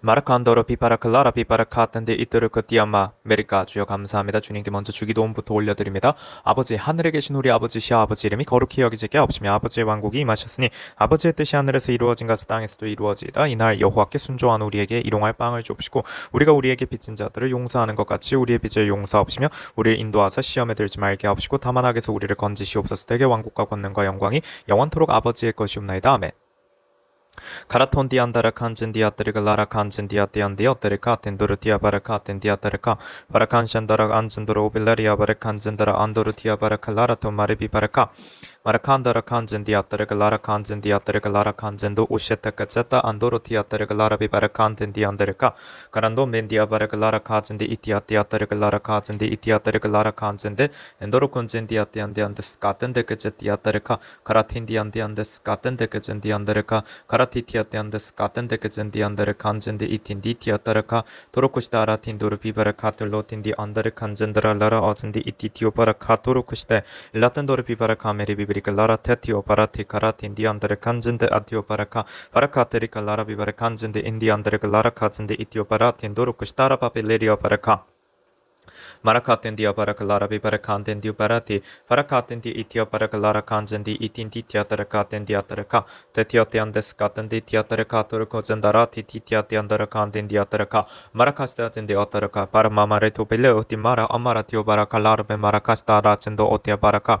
마라칸도로 비파라 클라라 비파라 카텐데 이토르 크티아마 메리카 주여 감사합니다. 주님께 먼저 주기도원부터 올려드립니다. 아버지 하늘에 계신 우리 아버지 시아 아버지 이름이 거룩히 여기지게 없으며 아버지의 왕국이 임하셨으니 아버지의 뜻이 하늘에서 이루어진 것을 땅에서도 이루어지이다. 이날 여호와께 순종한 우리에게 일용할 빵을 줍시고 우리가 우리에게 빚진 자들을 용서하는 것 같이 우리의 빚을 용서하시며 우리를 인도하사 시험에 들지 말게 하옵시고 다만 악에서 우리를 건지시옵소서 되게 왕국과 권능과 영광이 영원토록 아버지의 것이옵나이다. 아멘. Karaton diyandara kanjin diyattariga lara kanjin diyattiyan diyattari katin duru tiyabara katin diyattari ka para kanjin dara anjin duru obilar yabara kanjin dara anduru tiyabara kalara to maribi bara ka Maracanda rakanjendiatarga larakanjendiatarga larakangendo ushetaga jeta andoro tiatarga larabi barakanjendiandarga karando mendiabarga larakajendi itiatiatarga larakajendi itiatarga larakangende endoro konjendiatiandiandes katendege jetiatarga karatindiandiandes katendege jendiandarga karatitiatiandes katendege jendiandarkanjendi itindi tiatarga torokushta aratindoro bibarakatulotindi andarkanjendralara ajindi ititio barakatoro kushte latendoro bibarakam kameri bir biricalara tetio parati karati indi andere kanzinde atio paraka parakateri kalara bibare kanzinde indi andere kalara kazinde itio parati induru kustara papelerio paraka Marakatendi aparacalara viparakatendi uparati, parakatendi itioparacalara kanzendi itindi tiataracatendi ataraka, tetioteandeskatendi tiatarakaturko zendarati titiatiandarakandendi ataraka, marakastatendi ataraka, paramamaretupile otimara amarati obarakalarbe otia otiabaraka.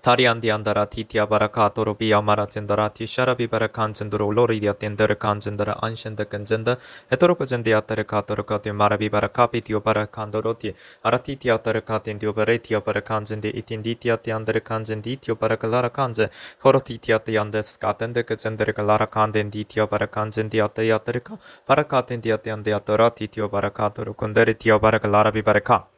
다라카 다라카테 마라비바라 카토르비 바라칸덴 디아타레카 카라카젠데 인도로클라라 칸젠데 아발라테 마라칸젠데 어요테 칸딘디아 바라카 타리안디안다라 티티아바라 카 토로비아마라 젠다라 티샤라비바라 칸젠도로 로리디아 텐데르 칸젠다라 안셴데 칸젠데 헤토로코젠디아타레 카토로카티 마라비바라 카피티오바라 칸도로티 아라티티아타레 카텐디오바레티아바라 칸젠데 이틴디티아티안데르 칸젠디티오바라 칼라라 칸제 호로티티아티안데 스 카텐데 칸젠데르 칼라라 칸덴디 티오바라 칸젠디아타야타레카 파라카텐디아티안데 아토라 티티오바라 카토로 콘데리티오바라 칼라라비바라 카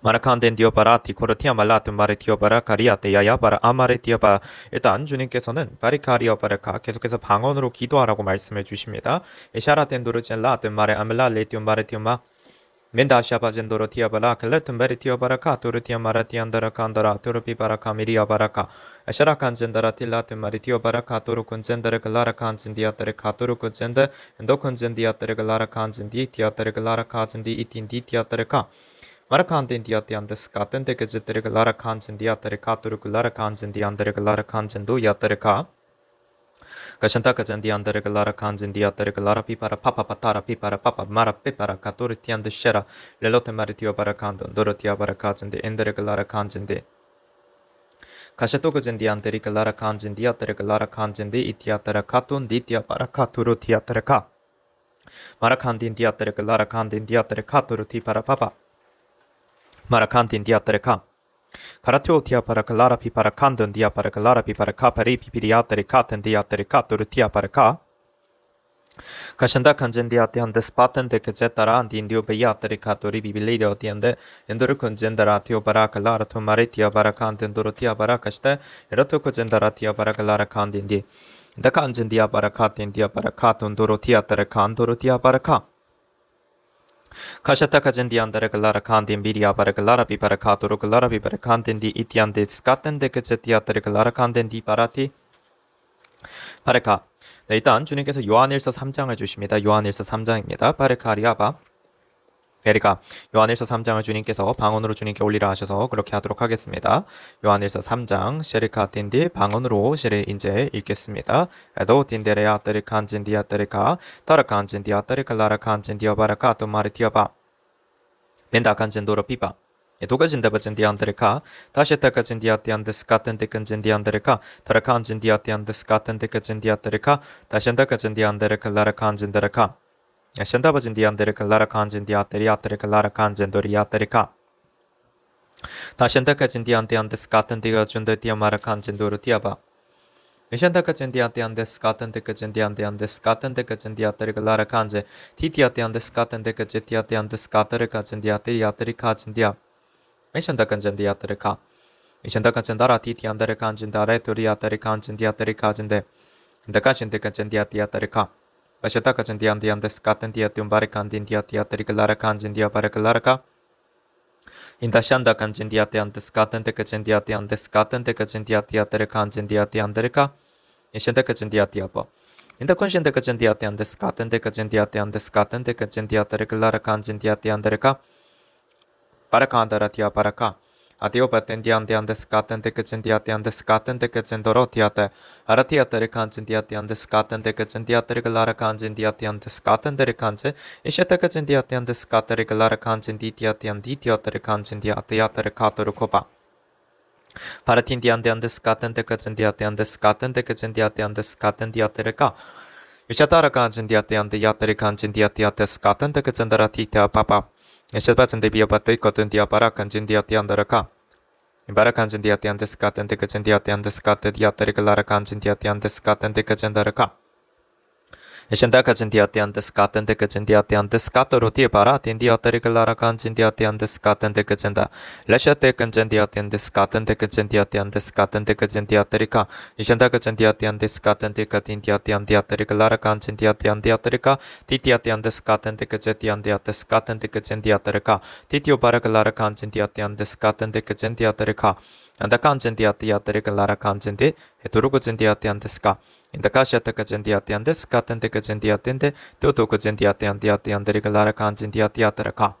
마라칸덴 디오바라티 코르티아 말라트 마레티오바라 카리아테 야야바라 아마레티오바 일단 주님께서는 바리카리오바라카 계속해서 방언으로 기도하라고 말씀해 주십니다. 샤라텐 도르젤라트 마레 아멜라 레티오 마레티오마 멘다샤바젠도로 티아바라 클레튼 베리티오바라카 토르티아 마라 티안다라 칸다라 토르피바라 카 미리아 바라카 샤라칸 젠다라 틸라트 마리티오바라카 토르콘 젠다레 글라라 칸진디아타레 카토르콘 젠데 엔도콘 젠디아타레 글라라 칸진디 티아타레 글라라 카진디 이틴디 티아타레카 Marakantin diatiandes katente kezetere lara kanjin diatere katuruk lara kanjin diandere lara kanjin du yatere ka. Kashanta kajan diandere lara kanjin diatere lara pipara papa patara pipara papa mara pipara katuri tiande shera lelote maritio bara kandon dorotia bara kanjin de endere lara kanjin de. Kashato kajan diandere lara kanjin diatere lara kanjin de itiatara katun ditia bara katuru tiatere ka. Marakandin Maracantin dia tereca. Karateo tia para kalara pi para kandon dia para kalara pi para ka pare pi piriya tereca ten dia tereca tur tia para ka. Kaşında kanjen dia tian de spaten de kece taran din dio beya tereca turi bibili dio tian de enduru kanjen dara tio para kalara tu mare tia para kandin duru tia para kaşta erato kanjen dara tia para kalara kandin di. Da kanjen dia para katin dia para katun duru tia tereca duru tia para ka. Kashata kajendi andere galara kandin biria bara galara bi bara katoro galara bi bara kandin di itiande skaten de kajeti andere galara kandin di barati 바레카. 네, 일단 주님께서 요한일서 3장을 주십니다. 요한일서 3장입니다. 바레카리아바. 베리가 요한일서 3장을 주님께서 방언으로 주님께 올리라 하셔서 그렇게 하도록 하겠습니다. 요한일서 3장 셰리카 틴디 방언으로 셰리 인제 읽겠습니다. 에도 틴데레야 때리 칸 진디야 때리카 타라 칸 진디야 때리카 라라 칸 진디야 바라카 또 마리 티어바 벤다 칸 진도로 피바 도가진다 바진 디 안데레카 다시타 가진디 아티안데스 카 텐데 칸진디 안데레카 타라 칸 진디 아티안데스 카 텐데 칸진디 아테레카 다시안다 가진디 안데레카 라라 칸 진데레카 Ascendeaba zindiandere kalarakan zindiatere yatere kalarakan zindori yatere ka. Taşendaka zindiandian deskatın diga zünde diyamarakan zindoru diyaba. Nishantaka zindiandian deskatın diga zindiandian deskatın diga zindiatere kalarakan ze titiatian deskatın diga zitiatian deskatere ka zindiatere yatere ka zindia. Nishantaka zindiatere ka. Nishantaka zindara titiandere kan zindare turiatere kan zindiatere ka zinde. Hindaka zindika zindiatere ka. Vaśyataka kachantiyanti antaskatantiyat umbarakantintiyat rigalara kanjindiya parakalaraka. Intashanda kanjindiyati antaskatante kachindiyati antaskatante kachindiyati atere kanjindiyati anderika. Ishanta kachindiyati apa. Inta kunshanta kachindiyati antaskatante kachindiyati antaskatante kachindiyati rigalara kanjindiyati anderika. Parakandaratiya paraka. Adiobet indiandiandescatente cățindiatiandescatente cățindorotiate, aratiatere canțindiatiandescatente cățindiatere gălara canțindiatiandescatente canțe, ișete cățindiatiandescatere gălara canținditiatianditiatere canțindiatiatere catoru copa. Paratindiande andescatente cățindiatiande scatente cățindiatiande scatendiatere ca. Ișatara canțindiatiande iatere canțindiatiate scatente cățindaratite a papa. Eșelpațânti biopatui cotânti apara cancinti atian dărăca. Ibara cancinti atian descatente căcinti atian descate diaterică la răcancinti atian descatente căcinti dărăca. Esentäkään tiatian teskaten teketsen tiatian teskatoru tiepara tintiaterikelarakan tiatian teskaten teketsen da. Läsä teketsen tiatian teskaten teketsen tiatian teskaten teketsen tiaterika. Esentäkään tiatian teskaten tekatin tiatian tiaterikelarakan tiatian tiaterika. Titiatian teskaten teketsen tiatian teskaten teketsen tiaterika. Titioparakelarakan tiatian teskaten teketsen tiaterika. Anda kansen tiatiaterikelarakan tinti. Eturuko tintiatian teska. Tian dia deskaten de kajen dia terika. Titio para gelara kanjin dia tian deskaten de kajen dia terika. Anda kanjin dia dia terigelara kanjin de. Etorugo jin dia tian deska. Inda kashata kajen dia tian deskaten de kajen dia tian de. Teotoko jin dia tian dia tian terigelara kanjin dia dia terika.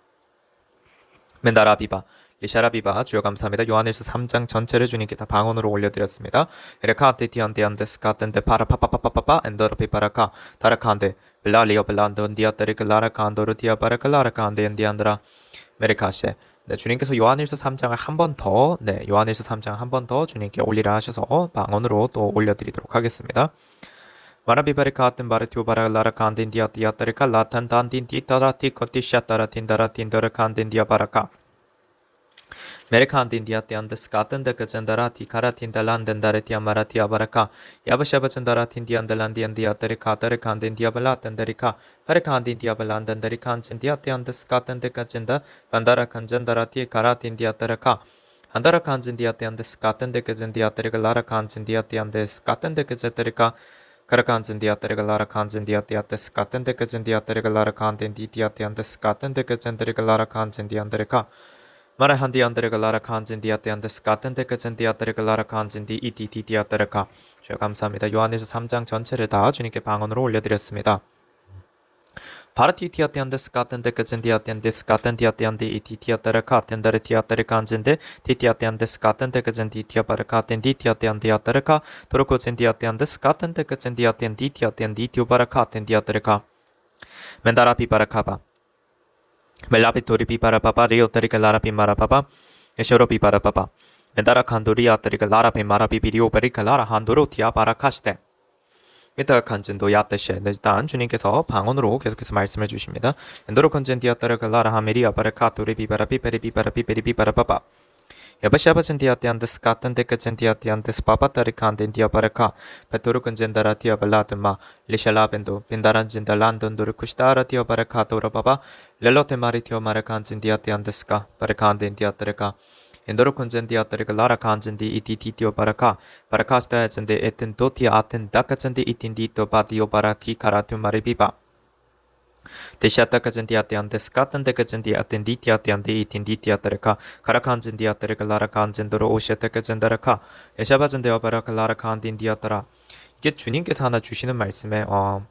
멘다라 비바 리샤라 비바 주여 감사합니다. 요한일서 3장 전체를 주님께 다 방언으로 올려드렸습니다. 에레카테 디안데안데스 카텐데 파라파파파파파 엔더로 피파라카 다라칸데 블라리오 블란돈 디아테리 클라라칸도르 디아바라 클라라칸데 엔디안드라 메레카시에 네, 주님께서 요한일서 3장을 한 번 더, 네, 요한일서 3장 한 번 더 주님께 올리라 하셔서 방언으로 또 올려드리도록 하겠습니다. 마라비바리 카튼 바르티오 바라 라라 칸딘 디아 디아타리카 라탄 단딘 디타라티 코티샤타라 틴다라 틴더라 칸딘 디아 바라카 메르칸딘 디아 띠안데스 카튼데 그젠다라 티카라 틴달란 덴다레 티아 마라티아 바라카 야바샤바 젠다라 틴 디안달란 디안 디아타리 카타레 칸딘 디 아발라 덴다리카 파레칸딘 디아발란 덴다리 칸친 디아 띠안데스 카튼데 그젠다 반다라 칸젠다라 티 카라 틴 디아타라카 한다라 칸진 디아 띠안데스 카튼데 그젠 디아타리가 라라 칸친 디아 띠안데스 카튼데 그제타리카 Karakanzin diateriga lara kanzin diatiates katen de kazin diateriga lara kantin diatiantes katen de kazin deriga lara kanzin dianderika. Marahan dianderika lara kanzin diatiantes katen de kazin diateriga lara kanzin di 이디디 디아테르카. 주여 감사합니다. 요한에서 3장 전체를 다 주님께 방언으로 올려드렸습니다. 바르티 티아티안데스 카텐데 그젠디아티안데스 카텐디아티안데 이티티아테르 카텐데르 티아테르 칸젠데 티티아티안데스 카텐데 그젠디 티아바르 카텐디 티아티안디아테르카 도로코 젠 디아티안데스 카텐데 그젠디아티안디 티아티안디 티오바르 카텐디아테르카 멘다라 피바라카바 멜라피 토리 피바라바바 리오테리카 라라피 마라바바 에쇼로 피바라바바 멘다라 칸도리 아테리카 라라피 마라피 비리오 베리카 라라 한도로 티아바라 카시테 이따 간진도 야테셰 일단 주님께서 방언으로 계속해서 말씀해 주십니다. 엔도로 컨젠 디아따르 갈라라 하메리아 바르카토리 비바라 비베리 비바라 비베리 비바라 바바 Yabashabasentiatiantes catantecatentiatiantes papataricantentiaparaca, peturucunzendaratiabalatima, lishalabendo, pindaranzendalandonduru custaratioparacatoro papa, lelote maritio maracanzentiatiantesca, paracandentiatreca. Indoro kunzentiatrika lara kanzendi iti titio paraka, parakasta etzende etin dotia atin dakazende itin dito patio parati karatu maripipa. Teshata kajendi atian deskatan de kajendi aten diti atian de itin diti atarika. Kara kanjendi atarika lara kanjendoro 오시ata kajendaraka. 에샤바젠데와 바라카 lara kan딘디 아따라. 이게 주님께서 하나 주시는 말씀에 어,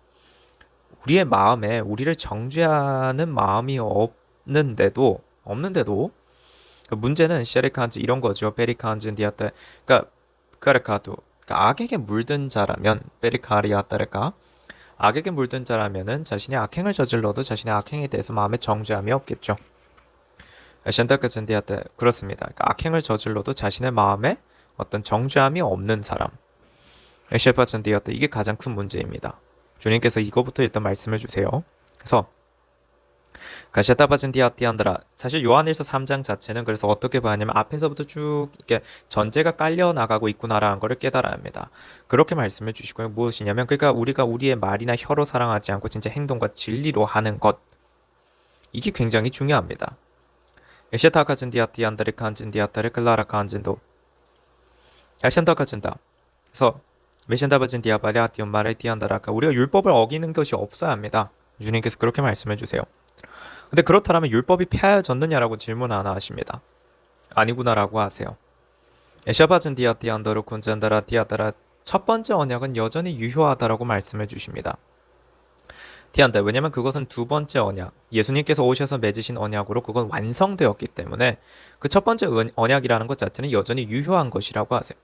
우리의 마음에 우리를 정죄하는 마음이 없는데도 없는데도 그 문제는 셰리칸즈 이런 거죠. 베리칸즈 디아타. 그러니까 카르카도 그러니까 악에게 물든 자라면 베리카리아타르카 악에게 물든 자라면은 자신의 악행을 저질러도 자신의 악행에 대해서 마음에 정죄함이 없겠죠. 션다카즈 디아타 그렇습니다. 그러니까 악행을 저질러도 자신의 마음에 어떤 정죄함이 없는 사람. 셰파츠 디아타 이게 가장 큰 문제입니다. 주님께서 이거부터 일단 말씀해 주세요. 그래서 가시아타 바진 디아티안드라 사실 요한일서 3장 자체는 그래서 어떻게 봐냐면 앞에서부터 쭉 이렇게 전제가 깔려 나가고 있구나라는 것을 깨달아야 합니다. 그렇게 말씀해 주시고요. 무엇이냐면 그러니까 우리가 우리의 말이나 혀로 사랑하지 않고 진짜 행동과 진리로 하는 것 이게 굉장히 중요합니다. 에시타카진 디아티안드리 칸진 디아타르 클라라 칸진도 야션타카진다. 그래서 메신다버진 디아 바리아 디온마레 디안다라카 우리가 율법을 어기는 것이 없어야 합니다. 주님께서 그렇게 말씀해 주세요. 근데 그렇다면 율법이 폐하여졌느냐라고 질문 하나 하십니다. 아니구나라고 하세요. 에샤바진 디아 디안더로 콘젠다라 디아다라 첫 번째 언약은 여전히 유효하다라고 말씀해 주십니다. 디안다 왜냐면 그것은 두 번째 언약 예수님께서 오셔서 맺으신 언약으로 그건 완성되었기 때문에 그 첫 번째 은- 언약이라는 것 자체는 여전히 유효한 것이라고 하세요.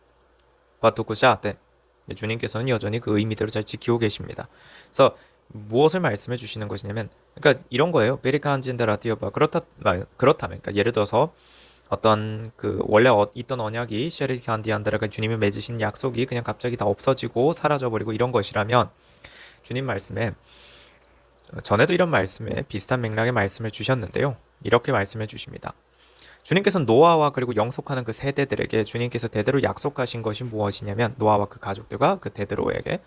바토쿠샤테 주님께서는 여전히 그 의미대로 잘 지키고 계십니다. 그래서 무엇을 말씀해 주시는 것이냐면 그러니까 이런 거예요. 베리카한진데 라 디어바 그렇다 말 그렇다면 그러니까 예를 들어서 어떤 그 원래 어, 있던 언약이 쉐리칸디안데라가 주님이 맺으신 약속이 그냥 갑자기 다 없어지고 사라져 버리고 이런 것이라면 주님 말씀에 전에도 이런 말씀에 비슷한 맥락의 말씀을 주셨는데요. 이렇게 말씀해 주십니다. 주님께서는 노아와 그리고 영속하는 그 세대들에게 주님께서 대대로 약속하신 것이 무엇이냐면 노아와 그 가족들과 그 대대로에게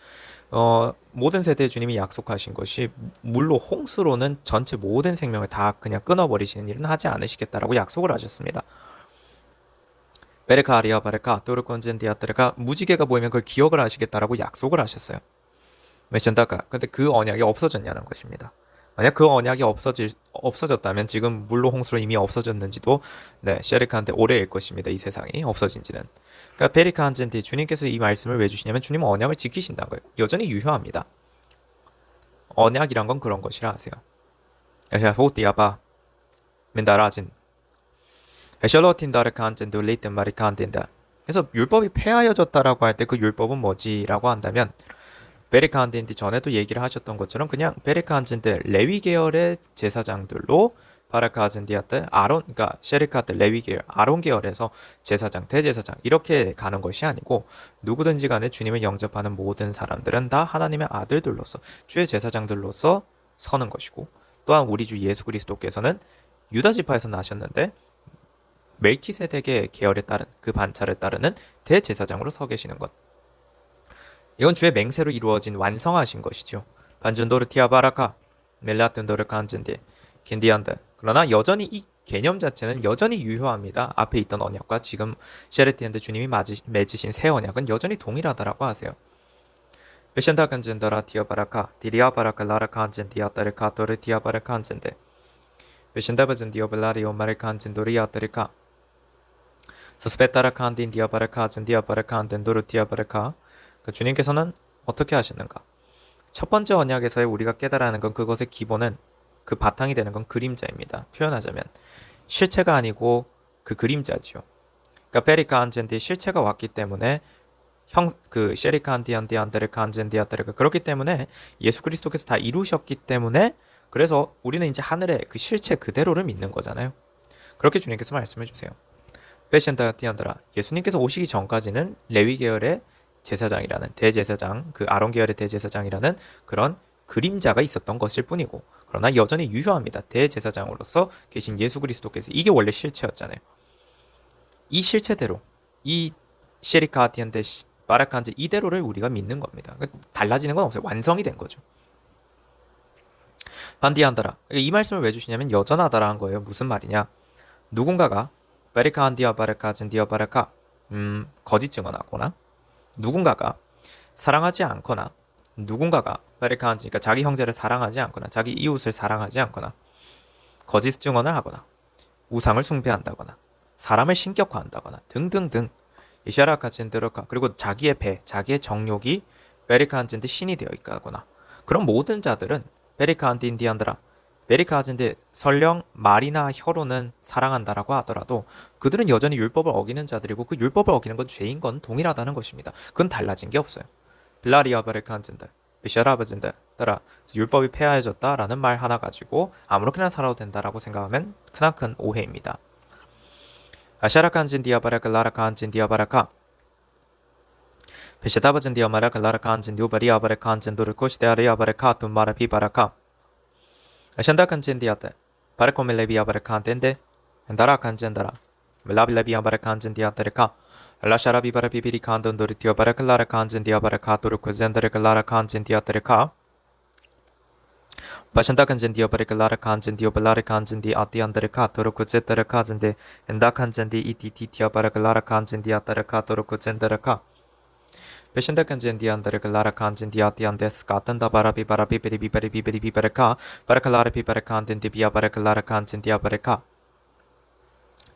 어, 모든 세대에 주님이 약속하신 것이 물로 홍수로는 전체 모든 생명을 다 그냥 끊어버리시는 일은 하지 않으시겠다라고 약속을 하셨습니다. 베레카 아리아 바레카 또르콘젠 디아테르가 무지개가 보이면 그걸 기억을 하시겠다라고 약속을 하셨어요. 메션다가 근데 그 언약이 없어졌냐는 것입니다. 만약 그 언약이 없어질 없어졌다면 지금 물로 홍수로 이미 없어졌는지도 네 셰리카한테 오래일 것입니다. 이 세상이 없어진지는. 그러니까 베리카 한젠티 주님께서 이 말씀을 왜 주시냐면 주님은 언약을 지키신다는 거예요. 여전히 유효합니다. 언약이란 건 그런 것이라 하세요. 그래서 호띠아바 맨다라진 에셜로틴다르카 한젠도 레이튼 마리카 한덴다. 그래서 율법이 폐하여졌다라고 할 때 그 율법은 뭐지라고 한다면 베리카 한덴디 전에도 얘기를 하셨던 것처럼 그냥 베리카 한젠데 레위 계열의 제사장들로 바라카 아젠디아트 아론 그러니까 셰리카트 레위 계열 아론 계열에서 제사장 대제사장 이렇게 가는 것이 아니고 누구든지 간에 주님을 영접하는 모든 사람들은 다 하나님의 아들들로서 주의 제사장들로서 서는 것이고 또한 우리 주 예수 그리스도께서는 유다 지파에서 나셨는데 멜키세덱의 계열에 따른 그 반차를 따르는 대제사장으로 서 계시는 것. 이건 주의 맹세로 이루어진 완성하신 것이죠. 반준도르 티아 바라카 멜라튼도르 간진디 겐디안데 그러나 여전히 이 개념 자체는 여전히 유효합니다. 앞에 있던 언약과 지금 셰레티엔드 주님이 맺으신 새 언약은 여전히 동일하다라고 하세요. 베션다 간진더라 티아바라카 디리아 바라카 라라카 한진 디아 따르 카토르 티아 바라카 한진데 베션다 바진 디오 벨라리오 마레카 한진 도리아 따르카 소스페타라카 한딘 디아 바라카 한진 디아 바라카 한딘 도르 티아 바라카 그 주님께서는 어떻게 하시는가? 첫 번째 언약에서의 우리가 깨달아야 하는 건 그것의 기본은 그 바탕이 되는 건 그림자입니다. 표현하자면 실체가 아니고 그 그림자지요. 그러니까 페리카 안젠디 실체가 왔기 때문에 형그 셰리카 안디안디 안데르카 안젠디아테르가 그렇기 때문에 예수 그리스도께서 다 이루셨기 때문에 그래서 우리는 이제 하늘의 그 실체 그대로를 믿는 거잖아요. 그렇게 주님께서 말씀해 주세요. 베션다 티안드라 예수님께서 오시기 전까지는 레위 계열의 제사장이라는 대제사장 그 아론 계열의 대제사장이라는 그런 그림자가 있었던 것일 뿐이고 그러나 여전히 유효합니다. 대제사장으로서 계신 예수 그리스도께서 이게 원래 실체였잖아요. 이 실체대로 이 셰리카티한테 바라칸즈 이대로를 우리가 믿는 겁니다. 달라지는 건 없어요. 완성이 된 거죠. 반디한다라. 이 말씀을 왜 주시냐면 여전하다라는 거예요. 무슨 말이냐? 누군가가 베리카 한디아 바르카 젠디아 바르카 음 거짓 증언하거나 누군가가 사랑하지 않거나 누군가가 베리카 한지 그러니까 자기 형제를 사랑하지 않거나 자기 이웃을 사랑하지 않거나 거짓 증언을 하거나 우상을 숭배한다거나 사람을 신격화한다거나 등등등 이샤라카 젠드로카 그리고 자기의 배, 자기의 정욕이 베리카 한진데 신이 되어 있거나 그런 모든 자들은 베리카 한디 인디안드라 베리카 한진데 설령 말이나 혀로는 사랑한다라고 하더라도 그들은 여전히 율법을 어기는 자들이고 그 율법을 어기는 건 죄인 건 동일하다는 것입니다. 그건 달라진 게 없어요. 빌라리아 베리카 한진데 비샤라바진데 따라 율법이 폐하해졌다라는 말 하나 가지고 아무렇게나 살아도 된다라고 생각하면 크나큰 오해입니다. 아샤라칸진 디아바라카 라라칸진 디아바라카 베시다바진 디아마라카 라라칸진 디오바리아바라칸진 도르코시데아리아바라카 둠마라 비바라카 아샨다칸진 디아테 바라코멜레비아바라칸텐데 엔다라칸젠다라 멜라빌레비아바라칸진 디아테르카 라샤라비 바라비비리 칸돈 도르 diyanları kılara kancın diyatiyan skatın da bara bir bara bir biri bir biri bir biri bir biri ka. Bara kılara bir bara kancın di biya bara kılara kancın diya bara ka.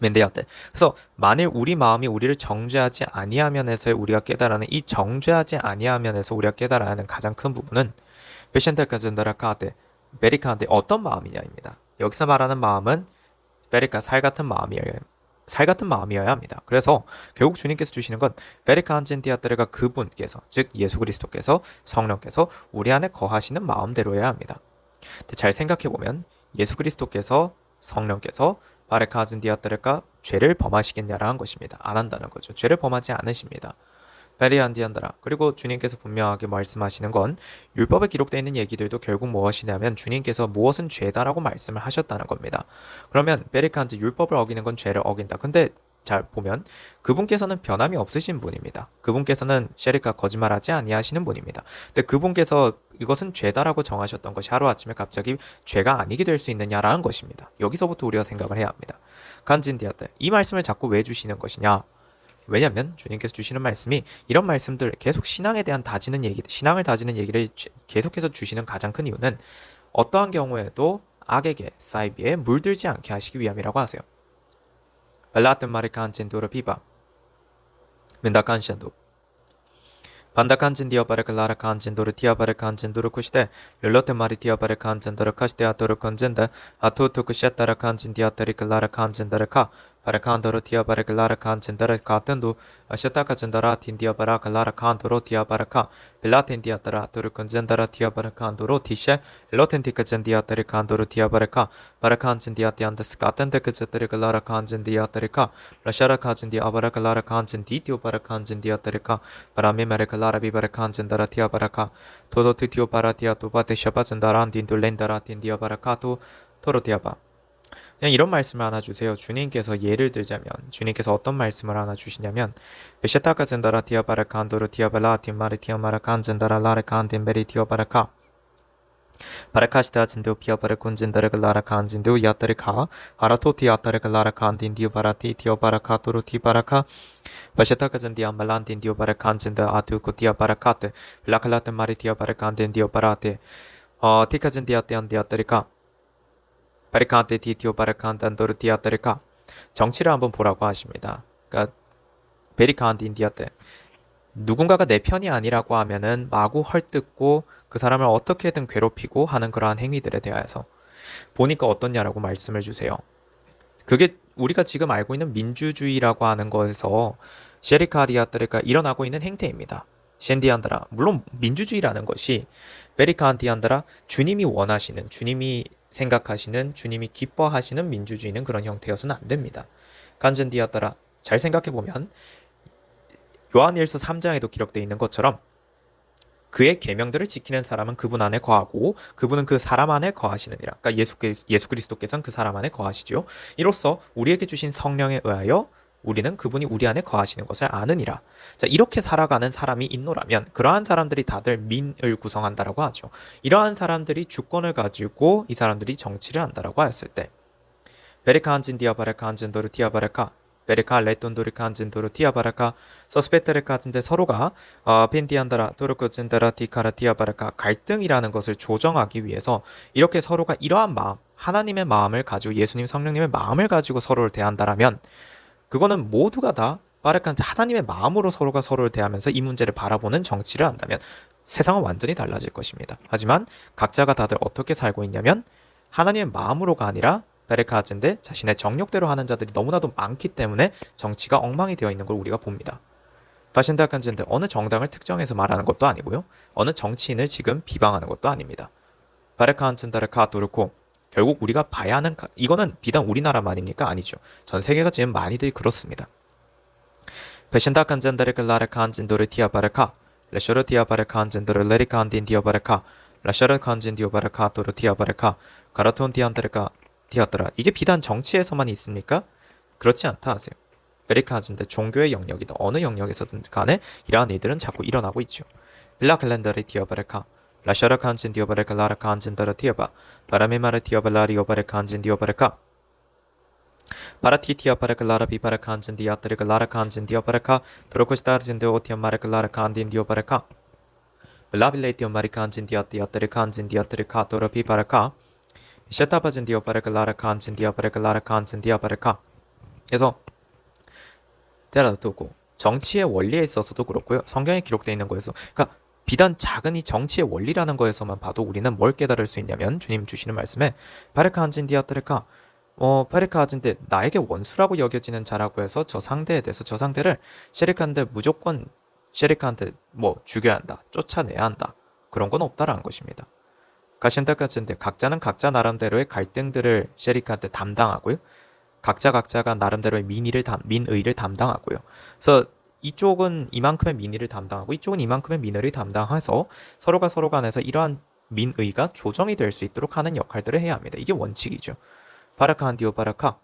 맨데야때. 그래서 만일 우리 마음이 우리를 정죄하지 아니하면에서의 우리가 깨달아는 이 정죄하지 아니하면에서 우리가 깨달아야 하는 가장 큰 부분은 베션테카전다라카테 베리카한테 어떤 마음이냐입니다. 여기서 말하는 마음은 베리카 살 같은 마음이어야 살 같은 마음이어야 합니다. 그래서 결국 주님께서 주시는 건 베리카 안젠디아테르가 그분께서 즉 예수 그리스도께서 성령께서 우리 안에 거하시는 마음대로여야 합니다. 잘 생각해 보면 예수 그리스도께서 성령께서 바레카즌 디아테르가 죄를 범하시겠냐라 한 것입니다. 안 한다는 거죠. 죄를 범하지 않으십니다. 베리안디안다라. 그리고 주님께서 분명하게 말씀하시는 건 율법에 기록되어 있는 얘기들도 결국 무엇이냐면 주님께서 무엇은 죄다라고 말씀을 하셨다는 겁니다. 그러면 베리칸즈 율법을 어기는 건 죄를 어긴다. 근데 잘 보면 그분께서는 변함이 없으신 분입니다. 그분께서는 셰리카 거짓말하지 아니하시는 분입니다. 근데 그분께서 이것은 죄다라고 정하셨던 것이 하루아침에 갑자기 죄가 아니게 될 수 있느냐라는 것입니다. 여기서부터 우리가 생각을 해야 합니다. 간진디아때 이 말씀을 자꾸 왜 주시는 것이냐? 왜냐하면 주님께서 주시는 말씀이 이런 말씀들 계속 신앙에 대한 다지는 얘기, 신앙을 다지는 얘기를 계속해서 주시는 가장 큰 이유는 어떠한 경우에도 악에게 사이비에 물들지 않게 하시기 위함이라고 하세요. 발라튼 마리칸 젠도르 비바 멘다칸 샨도 반다칸 젠디어 바르클라라 칸 젠도르 티아 바르칸 젠도르 쿠시데 르로테 마리 티아 바르칸 젠도르 카시데 아토르 컨젠다 아토토 쿠시아타라 칸 젠디아 타리클라라 칸 젠다르 카 바라칸도로 티아 바르클라라 칸 젠다르 카텐도 아샤타카 젠다라 틴디아 바라클라라 칸도로 티아 바라카 빌라텐디아 타라 토르 컨젠다라 티아 바라칸도로 티 칸칸 바라칸 바라카 그냥 이런 말씀을 하나 주세요. 주님께서 예를 들자면 주님께서 어떤 말씀을 하나 주시냐면 베샤타카 젠다라 티아바라 칸도르 티아발라 티마리 티아마라 칸 젠다라 라레 칸딘 베리 티오바라카. 바라카시타 진도 피아바라 콘젠다르 글 라라 칸 진도 야타르 카. 하라토 티아타르 글 라라 칸 딘 디오 바라티 티오바라카 토로 티바라카. 바샤타카 젠디 암발란딘 디오 바라 칸젠다 아투코 티아바라카트 블라칼라트 마리 티아바라 칸 딘 디오 바라테. 어 티카젠 디아 테안 디아타르카 바리칸테 디티오 바르칸단도르 디아테르카 정치를 한번 보라고 하십니다. 그러니까 베리칸드 인디아테 누군가가 내 편이 아니라고 하면은 마구 헐뜯고 그 사람을 어떻게든 괴롭히고 하는 그러한 행위들에 대하여서 보니까 어떻냐라고 말씀을 주세요. 그게 우리가 지금 알고 있는 민주주의라고 하는 것에서 셰리카리아테르가 일어나고 있는 행태입니다. 셴디안드라 물론 민주주의라는 것이 베리칸디안드라 주님이 원하시는 주님이 생각하시는 주님이 기뻐하시는 민주주의는 그런 형태여서는 안 됩니다. 간전디아 따라 잘 생각해 보면 요한일서 3장에도 기록되어 있는 것처럼 그의 계명들을 지키는 사람은 그분 안에 거하고 그분은 그 사람 안에 거하시느니라. 그러니까 예수, 예수 그리스도께서는 그 사람 안에 거하시죠. 이로써 우리에게 주신 성령에 의하여 우리는 그분이 우리 안에 거하시는 것을 아느니라. 자, 이렇게 살아가는 사람이 있노라면 그러한 사람들이 다들 민을 구성한다라고 하죠. 이러한 사람들이 주권을 가지고 이 사람들이 정치를 한다라고 하였을 때 베레카 한진 디아바레카 한진 도르 티아바레카 베레카 레톤 도르 한진 도르 티아바레카 서스페테레카 한진데 서로가 어, 펜디안다라 도르코 진다라 티카라 티아바레카 갈등이라는 것을 조정하기 위해서 이렇게 서로가 이러한 마음 하나님의 마음을 가지고 예수님 성령님의 마음을 가지고 서로를 대한다라면 그거는 모두가 다 빠르칸 하나님의 마음으로 서로가 서로를 대하면서 이 문제를 바라보는 정치를 한다면 세상은 완전히 달라질 것입니다. 하지만 각자가 다들 어떻게 살고 있냐면 하나님의 마음으로가 아니라 베레카아젠데 자신의 정력대로 하는 자들이 너무나도 많기 때문에 정치가 엉망이 되어 있는 걸 우리가 봅니다. 바신다칸젠데 어느 정당을 특정해서 말하는 것도 아니고요. 어느 정치인을 지금 비방하는 것도 아닙니다. 바레카안젠다르 카토르코 결국 우리가 봐야 하는 이거는 비단 우리나라만입니까? 아니죠. 전 세계가 지금 많이들 그렇습니다. 베신다 칸젠다르 클라르 칸진도르 티아바르카 레셔르 티아바르 칸진도르 레리 칸딘 디오바르카 라셔르 칸진 디오바르카 도르 티아바르카 가라톤 디안다르카 디아더라 이게 비단 정치에서만 있습니까? 그렇지 않다 하세요. 베리카진데 종교의 영역이든 어느 영역에서든 간에 이러한 일들은 자꾸 일어나고 있죠. 빌라 캘렌더리 디아바르카 라샤라 칸진 디오바레카 라라 칸진 다라 티아바 바라메 마라 티아바 라리 오바레 칸진 디오바레카. 바라티티아 바라클라라 비바라카 안진디아 따르클라라 칸진디아 바라카. 도로코스타르진데 오티아 마라클라라 칸딘디오 바라카. 블라빌레티오 마리카 안진디아 티아 따르카 안진디아 따르카 도로 비바라카. 셰타바진디오 바라클라라 칸진디아 바라클라라 칸진디아 바라카. 그래서 테라도 고 정치의 원리에 있어서도 그렇고요. 성경에 기록되어 있는 거에서. 그러니까 비단 작은 이 정치의 원리라는 거에서만 봐도 우리는 뭘 깨달을 수 있냐면 주님 주시는 말씀에 바르카 안진디아 따르카 어, 파리카 아진데 나에게 원수라고 여겨지는 자라고 해서 저 상대에 대해서 저 상대를 셰리카한테 무조건 셰리카한테 뭐 죽여야 한다, 쫓아내야 한다 그런 건 없다라는 것입니다. 가신다까지인데 각자는 각자 나름대로의 갈등들을 셰리카한테 담당하고요. 각자 각자가 나름대로의 민의를 담, 민의를 담당하고요. 그래서 이쪽은 이만큼의 민의를 담당하고 이쪽은 이만큼의 민의를 담당해서 서로가 서로 간에서 이러한 민의가 조정이 될 수 있도록 하는 역할들을 해야 합니다. 이게 원칙이죠. 바라카한 디오 바라카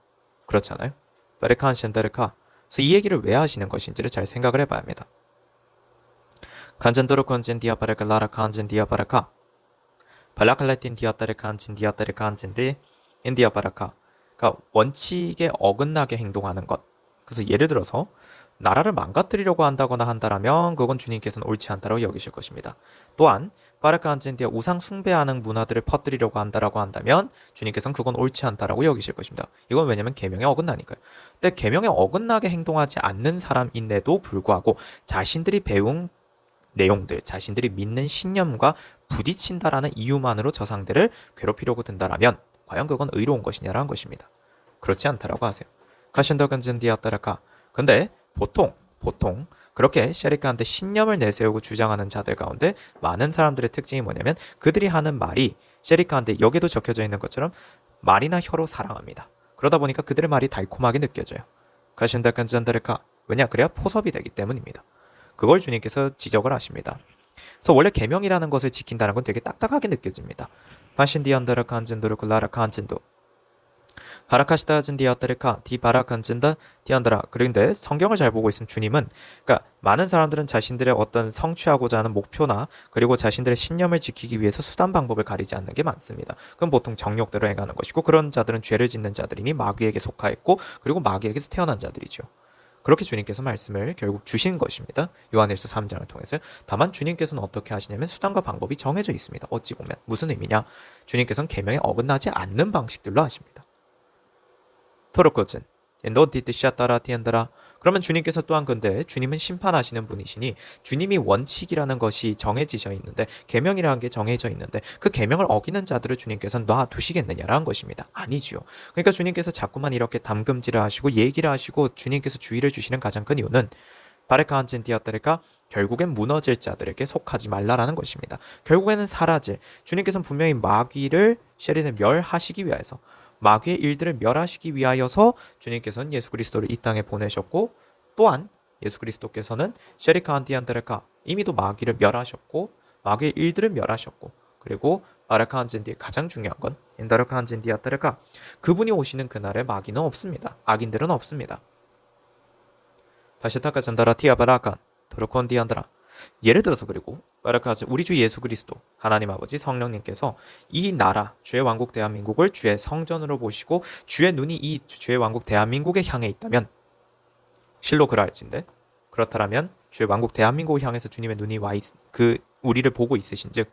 그렇잖아요. 바르카한 셴다르카 그래서 이 얘기를 왜 하시는 것인지를 잘 생각을 해봐야 합니다. 간전도로 건진 디아 바라카 라라 간진 디아 바라카 발라칼라틴 디아 따르 간진 디아 따르 간진 디 인디아 바라카 그러니까 원칙에 어긋나게 행동하는 것. 그래서 예를 들어서 나라를 망가뜨리려고 한다거나 한다라면 그건 주님께서는 옳지 않다고 여기실 것입니다. 또한 파르카 안젠디아 우상 숭배하는 문화들을 퍼뜨리려고 한다라고 한다면 주님께서는 그건 옳지 않다라고 여기실 것입니다. 이건 왜냐면 계명에 어긋나니까요. 근데 계명에 어긋나게 행동하지 않는 사람인데도 불구하고 자신들이 배운 내용들, 자신들이 믿는 신념과 부딪힌다라는 이유만으로 저 상대를 괴롭히려고 든다라면 과연 그건 의로운 것이냐라는 것입니다. 그렇지 않다라고 하세요. 카신더 건젠디아 따라카. 근데 보통 보통 그렇게 셰리카한테 신념을 내세우고 주장하는 자들 가운데 많은 사람들의 특징이 뭐냐면 그들이 하는 말이 셰리카한테 여기도 적혀져 있는 것처럼 말이나 혀로 사랑합니다. 그러다 보니까 그들의 말이 달콤하게 느껴져요. 가신다칸 잔다르카 왜냐 그래야 포섭이 되기 때문입니다. 그걸 주님께서 지적을 하십니다. 그래서 원래 계명이라는 것을 지킨다는 건 되게 딱딱하게 느껴집니다. 파신디안다라 칸진도르 클라라 칸진도 바라카시다 진 디아따르카 디 바라칸진다 디안다라 그런데 성경을 잘 보고 있으면 주님은 그러니까 많은 사람들은 자신들의 어떤 성취하고자 하는 목표나 그리고 자신들의 신념을 지키기 위해서 수단 방법을 가리지 않는 게 많습니다. 그럼 보통 정욕대로 행하는 것이고 그런 자들은 죄를 짓는 자들이니 마귀에게 속하였고 그리고 마귀에게서 태어난 자들이죠. 그렇게 주님께서 말씀을 결국 주신 것입니다. 요한일서 3장을 통해서. 다만 주님께서는 어떻게 하시냐면 수단과 방법이 정해져 있습니다. 어찌 보면 무슨 의미냐? 주님께서는 계명에 어긋나지 않는 방식들로 하십니다. 토르코진 너디드샤따라 티엔다라 그러면 주님께서 또한 근데 주님은 심판하시는 분이시니 주님이 원칙이라는 것이 정해지셔 있는데 계명이라는 게 정해져 있는데 그 계명을 어기는 자들을 주님께서 놔두시겠느냐라는 것입니다. 아니지요. 그러니까 주님께서 자꾸만 이렇게 담금질을 하시고 얘기를 하시고 주님께서 주의를 주시는 가장 큰 이유는 바레카한진 디아따레가 결국엔 무너질 자들에게 속하지 말라라는 것입니다. 결국에는 사라질 주님께서는 분명히 마귀를 쉐리는 멸하시기 위해서 마귀의 일들을 멸하시기 위하여서 주님께서는 예수 그리스도를 이 땅에 보내셨고 또한 예수 그리스도께서는 쉐리카 안디안드레카 이미도 마귀를 멸하셨고 마귀의 일들을 멸하셨고 그리고 마라카 한진디의 가장 중요한 건 인다르카 한진디아테르카 그분이 오시는 그날에 마귀는 없습니다. 악인들은 없습니다. 바시타카 잔다라 티아바라칸 도르콘디안드라 예를 들어서 그리고 바라카즈 우리 주 예수 그리스도 하나님 아버지 성령님께서 이 나라 주의 왕국 대한민국을 주의 성전으로 보시고 주의 눈이 이 주의 왕국 대한민국에 향해 있다면 실로 그러할진데 그렇다면 주의 왕국 대한민국을 향해서 주님의 눈이 와 있, 그 우리를 보고 있으신즉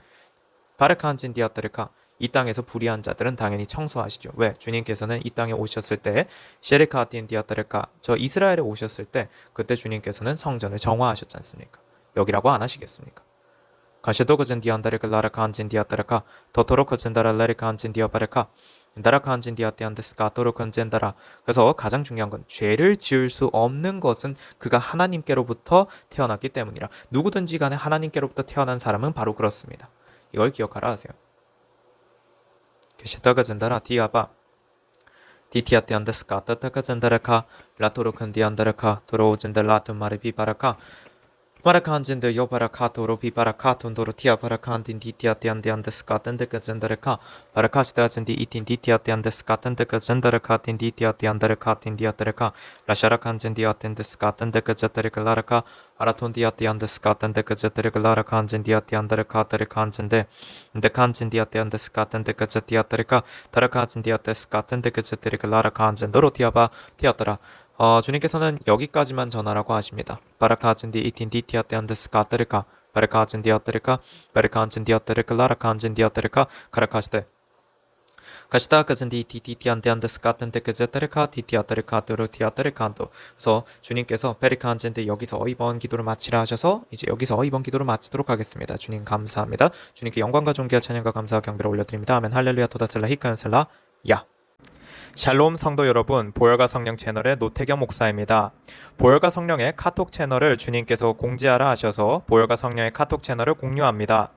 바르카한진 디아타르카 이 땅에서 불의한 자들은 당연히 청소하시죠. 왜? 주님께서는 이 땅에 오셨을 때 셰리카틴 디아타르카 저 이스라엘에 오셨을 때 그때 주님께서는 성전을 정화하셨지 않습니까? 여기라고 안 하시겠습니까? 가시도 그 진 디안다르카 라라카 안진 디아 따라카 더토로커진 다랄라리카 안진 디아바르카 다라카 안진 디아 띠안데스카 도로컨진 다라 그래서 가장 중요한 건 죄를 지을 수 없는 것은 그가 하나님께로부터 태어났기 때문이라 누구든지 간에 하나님께로부터 태어난 사람은 바로 그렇습니다. 이걸 기억하라 하세요. 게시다가 진 다라 디아바 디티아띠안데스카 따타가진 다라카 라토로 컨 디 안다라카 도로오진 달라토 마르비 바라카 마라칸진드 요바라카토로 비바라카톤도로 티아바라칸딘 디티아티안디안데스카텐데그 젠더레카 바라카시다진디 이틴 디티아티안데스카텐데그 젠더레카틴 디티아티안데레카틴 디 어, 주님께서는 여기까지만 전하라고 하십니다. 바라카진디 이틴 디티아테안데스카 테르카 바라카진디 아 테르카 바라칸진디 아 테르카 라라칸진디 아 테르카 카라카시테 가시다 그진디 디티티안데안데스카 텐데케제 테르카 디티아 테르카 드르티아 테르칸도 그래서 주님께서 베리칸진데 여기서 이번 기도를 마치라 하셔서 이제 여기서 이번 기도를 마치도록 하겠습니다. 주님 감사합니다. 주님께 영광과 존귀와 찬양과 감사와 경배를 올려드립니다. 아멘 할렐루야 토다셀라 히카연셀라 야 샬롬 성도 여러분, 보혈과 성령 채널의 노태경 목사입니다. 보혈과 성령의 카톡 채널을 주님께서 공지하라 하셔서 보혈과 성령의 카톡 채널을 공유합니다.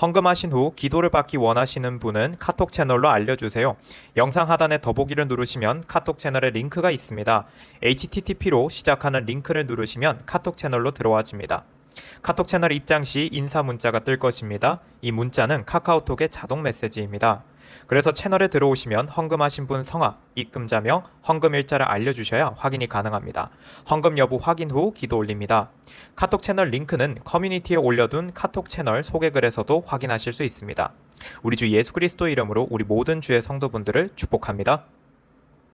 헌금하신 후 기도를 받기 원하시는 분은 카톡 채널로 알려주세요. 영상 하단에 더보기를 누르시면 카톡 채널의 링크가 있습니다. HTTP로 시작하는 링크를 누르시면 카톡 채널로 들어와집니다. 카톡 채널 입장 시 인사 문자가 뜰 것입니다. 이 문자는 카카오톡의 자동 메시지입니다. 그래서 채널에 들어오시면 헌금하신 분 성함, 입금자명, 헌금 일자를 알려주셔야 확인이 가능합니다. 헌금 여부 확인 후 기도 올립니다. 카톡 채널 링크는 커뮤니티에 올려둔 카톡 채널 소개글에서도 확인하실 수 있습니다. 우리 주 예수 그리스도 이름으로 우리 모든 주의 성도분들을 축복합니다.